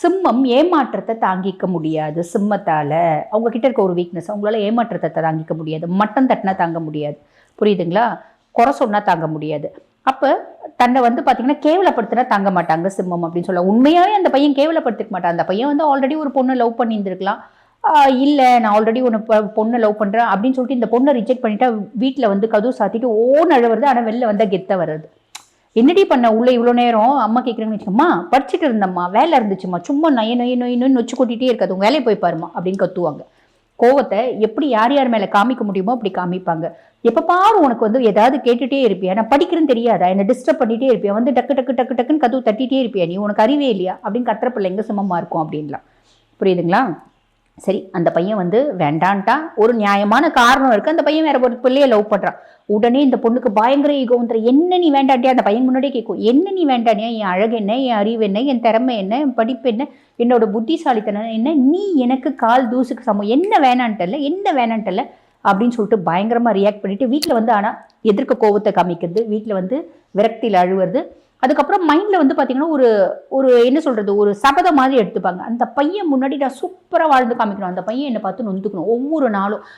சிம்மம் ஏமாற்றத்தை தாங்கிக்க முடியாது சிம்மத்தால். அவங்க கிட்ட இருக்க ஒரு வீக்னஸ் அவங்களால ஏமாற்றத்தை தாங்கிக்க முடியாது. மட்டம் தட்டினா தாங்க முடியாது. புரியுதுங்களா? குறை சொன்னால் தாங்க முடியாது. அப்போ தன்னை வந்து பார்த்தீங்கன்னா கேவலப்படுத்தினா தாங்க மாட்டாங்க சிம்மம் அப்படின்னு சொல்ல. உண்மையாகவே அந்த பையன் கேவலப்படுத்திக்க மாட்டான். அந்த பையன் வந்து ஆல்ரெடி ஒரு பொண்ணை லவ் பண்ணியிருந்திருக்கலாம். இல்லை நான் ஆல்ரெடி ஒன்று பொண்ணை லவ் பண்ணுறேன் அப்படின்னு சொல்லிட்டு இந்த பொண்ணை ரிஜெக்ட் பண்ணிட்டா வீட்டில் வந்து கதவு சாத்திட்டு ஓன் அழுவுறது ஆனால் வெளில வந்தால் கெத்த வர்றது. என்னடி பண்ண? உள்ள இவ்வளோ நேரம் அம்மா கேட்குறேன்னு வச்சுக்கம்மா படிச்சுட்டு இருந்தம்மா வேலை இருந்துச்சும்மா சும்மா நொய நொய நொய் நொய்னு நொச்சு கொட்டிகிட்டே இருக்காது. உங்கள் வேலையை போய் பாருமா அப்படின்னு கத்துவாங்க. கோவத்தை எப்படி யார் யார் மேலே காமிக்க முடியுமோ அப்படி காமிப்பாங்க. எப்போ பாரு உனக்கு வந்து ஏதாவது கேட்டுகிட்டே இருப்பியா? நான் படிக்கிறேன்னு தெரியாதா? என்னை டிஸ்டர்ப் பண்ணிகிட்டே இருப்பியா? வந்து டக்கு டக்கு டக்கு டக்குன்னு கதவு தட்டிகிட்டே இருப்பியா நீ? உனக்கு அறிவே இல்லையா? அப்படின்னு கத்துற எங்கே எங்க இருக்கும் அப்படின்லாம். புரியுதுங்களா? சரி அந்த பையன் வந்து வேண்டான்ட்டா ஒரு நியாயமான காரணம் இருக்குது அந்த பையன் வேற ஒரு பிள்ளைய லவ் பண்ணுறான் உடனே இந்த பொண்ணுக்கு பயங்கர ஈகோன்ற என்ன நீ வேண்டாட்டியா? அந்த பையன் முன்னாடியே கேட்கும். என்ன நீ வேண்டானியா என் அழகு என்ன? என் அறிவு என்ன? என் திறமை என்ன? என் படிப்பு என்ன? என்னோட புத்திசாலித்தனம் என்ன? நீ எனக்கு கால் தூசுக்கு சமம். என்ன வேணான்ட்டல என்ன வேணான்ட்டல அப்படின்னு சொல்லிட்டு பயங்கரமாக ரியாக்ட் பண்ணிட்டு வீட்டில் வந்து ஆனால் எதிர்க்க கோபத்தை காமிக்கிறது வீட்டில் வந்து விரக்தியில் அழுவுறது. அதுக்கப்புறம் மைண்டில் வந்து பார்த்தீங்கன்னா ஒரு ஒரு என்ன சொல்கிறது ஒரு சபதம் மாதிரி எடுத்துப்பாங்க. அந்த பையன் முன்னாடி நான் சூப்பராக வாழ்ந்து காமிக்கணும். அந்த பையன் என்னை பார்த்து நொந்துக்கணும். ஒவ்வொரு நாளும்